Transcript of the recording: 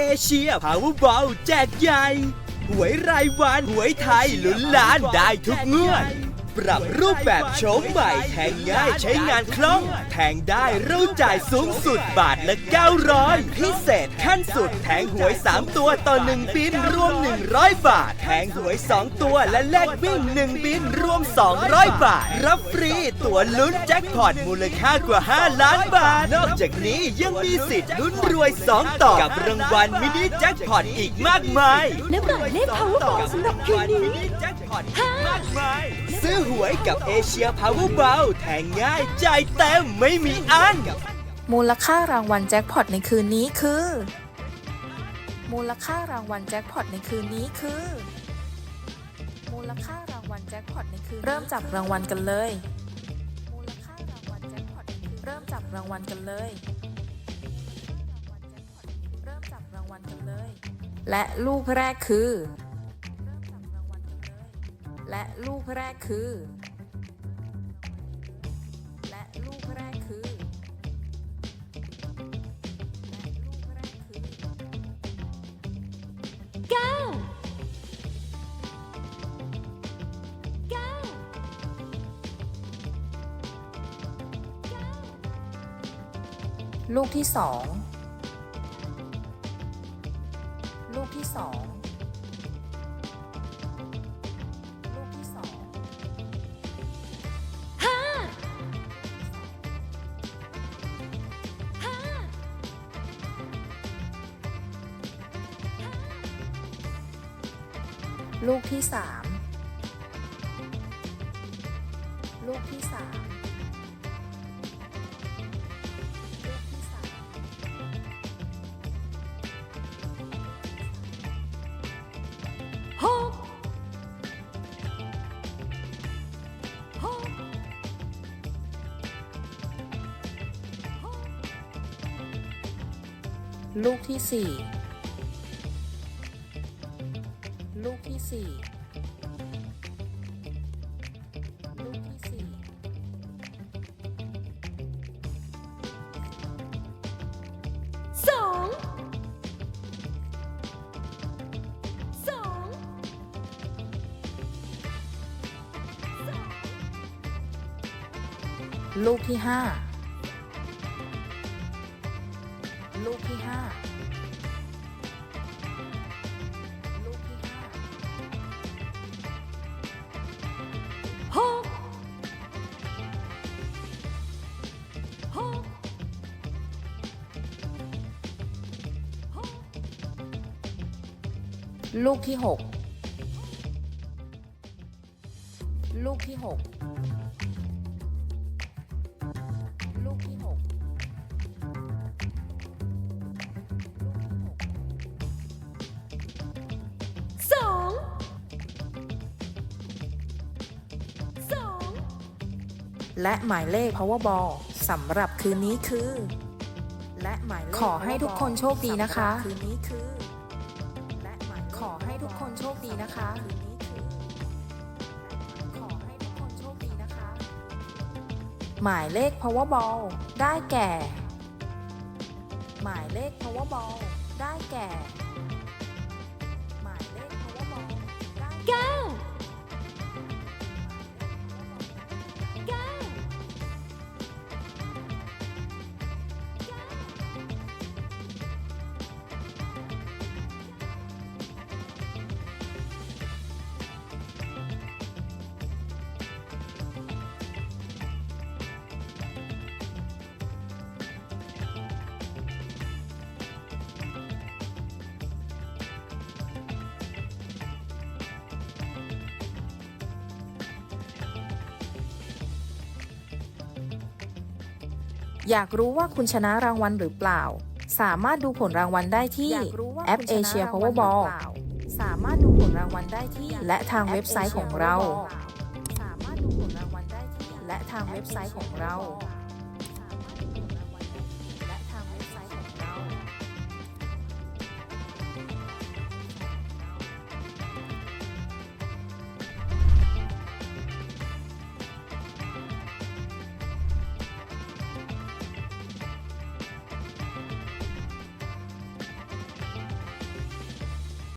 เอเชียพาวเวอร์บอลแจกใหญ่ หวยรายวัน หวยไทยลุ้นล้านได้ทุกเงื่อน ปรับรูปแบบโฉมใหม่แทงง่ายใช้งานคล่อง แทงได้เราจ่ายสูงสุดบาทละ 900 พิเศษขั้นสุดแทงหวย 3 ตัวต่อ 1 บินรวม 100 บาท แทงหวย 2 ตัวและแลกวิ่ง 1 บินรวม 200 บาท รับฟรีตั๋วลุ้นแจ็คพอตมูลค่ากว่า 5 ล้านบาท นอกจากนี้ยังมีสิทธิ์ลุ้นรวย 2 ต่อกับรางวัลมินิแจ็คพอตอีกมากมาย และหมายเลข Powerball สำหรับคืนนี้ซื้อหวยกับเอเชียพาวเวอร์บอลแทงง่ายจ่ายเต็มไม่มีอันมูลค่ารางวัลแจ็คพอตในคืนนี้คือ มูลค่ารางวัลแจ็คพอตในคืนนี้คือ มูลค่ารางวัลแจ็คพอตในคืนเริ่มจับรางวัลกันเลย มูลค่ารางวัลแจ็คพอตเริ่มจับรางวัลกันเลย เริ่มจับรางวัลกันเลย และลูกแรกคือ และลูกแรกคือ และลูกแรกคือเก้าเก้าลูกที่สอง ลูกที่สอง ลูกที่สามลูกที่สามลูกที่สี่ สี่ลูกที่สี่ลูกที่สี่สองสองลูกที่ห้าลูกที่ห้า ลูกที่หกลูกที่หกลูกที่หกสองสองและหมายเลข Powerball สำหรับคืนนี้คือ และหมายเลขขอให้ทุกคนโชคดีนะคะ คืนนี้คือ ทุกคนโชคดีนะคะคืนนี้คือขอให้ทุกคนโชคดีนะคะ หมายเลข Powerball ได้แก่ หมายเลข Powerball ได้แก่ อยากรู้ว่าคุณชนะรางวัลหรือเปล่า สามารถดูผลรางวัลได้ที่แอปเอเชีย Powerball สามารถดูผลรางวัลได้ที่ และทางเว็บไซต์ของเรา สามารถดูผลรางวัลได้ที่และทางเว็บไซต์ของเรา